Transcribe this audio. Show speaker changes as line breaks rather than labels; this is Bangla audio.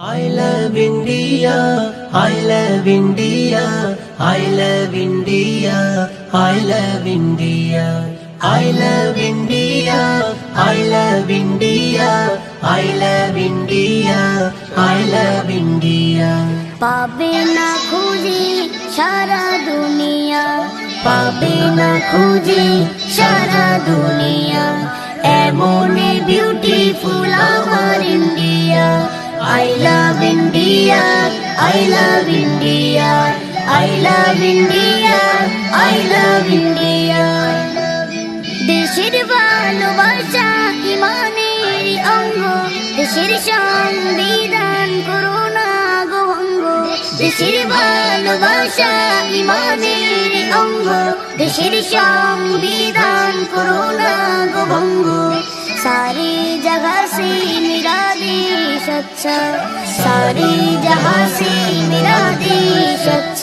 I love India, I love India, I love India, I love India, I love India, I love India, I love India, I love India.
পাবে না খুঁজি সারা দুনিয়া পাবে না খুঁজি সারা দুনিয়া এমন বিউটিফুল আমার India I love India, I love India, I love India, I love India. দেশের ভালোবাসা ইমানের অঙ্গ দেশের সংবিধান করোনা গভঙ্গ দেশের ভালোবাসা ইমানের অঙ্গ দেশের সংবিধান করোনা গভঙ্গ সারে জায়গা সে अच्छा सारी जहाँ से